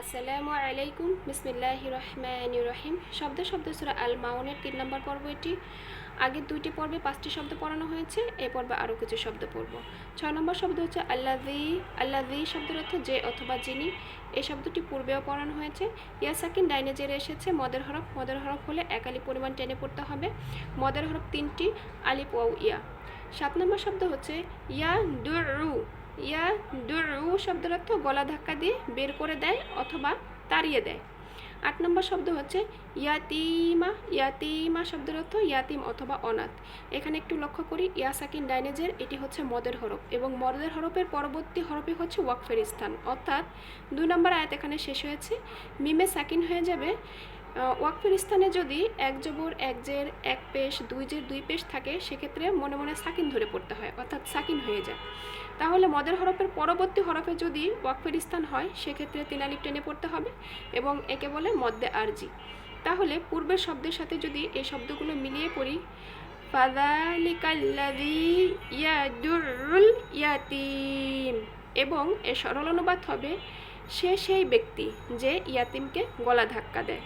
আসসালামু আলাইকুম। বিসমিল্লাহ রহমান রহিম। শব্দ শব্দ, সুরা আল মাউনের তিন নম্বর পর্ব এটি। আগের দুইটি পর্বে পাঁচটি শব্দ পড়ানো হয়েছে, এ পর্বে আরও কিছু শব্দ পড়ব। ছয় নম্বর শব্দ হচ্ছে আল্লাদি আল্লাদি শব্দের অর্থ যে অথবা যিনি। এই শব্দটি পূর্বেও পড়ানো হয়েছে। ইয়া সাকিন ডাইনে জেরে এসেছে, মদের হরফ। মদের হরফ হলে একালি পরিমাণ টেনে পড়তে হবে। মদের হরফ তিনটি আলিপ ইয়া। সাত নম্বর শব্দ হচ্ছে ইয়া ডু ইয়া ডু শব্দের অর্থ গলা ধাক্কা দিয়ে বের করে দেয় অথবা তাড়িয়ে দেয়। আট নম্বর শব্দ হচ্ছে ইয়াতিমা ইয়াতিমা শব্দের অর্থ ইয়াতিম অথবা অনাথ। এখানে একটু লক্ষ্য করি ইয়া সাকিন ডাইনেজের এটি হচ্ছে মদের হরফ এবং মদের হরফের পরবর্তী হরফে হচ্ছে ওয়াকফের স্থান। অর্থাৎ দুই নম্বর আয়াত এখানে শেষ হয়েছে, মিমে সাকিন হয়ে যাবে ওয়াকফের স্থানে যদি এক জবর, এক জের, এক পেশ, দুই জের, দুই পেশ থাকে, সেক্ষেত্রে মনে মনে সাকিন ধরে পড়তে হয়, অর্থাৎ সাকিন হয়ে যায়। তাহলে মদের হরফের পরবর্তী হরফে যদি ওয়াকফের স্থান হয়, সেক্ষেত্রে তিন আলিফ টেনে পড়তে হবে এবং একে বলে মদ্দে আরজি। তাহলে পূর্বের শব্দের সাথে যদি এই শব্দগুলো মিলিয়ে পড়ি ইয়াদুরুল ইয়াতিম এবং এর সরল অনুবাদ হবে, সে সেই ব্যক্তি যে ইয়াতিমকে গলা ধাক্কা দেয়।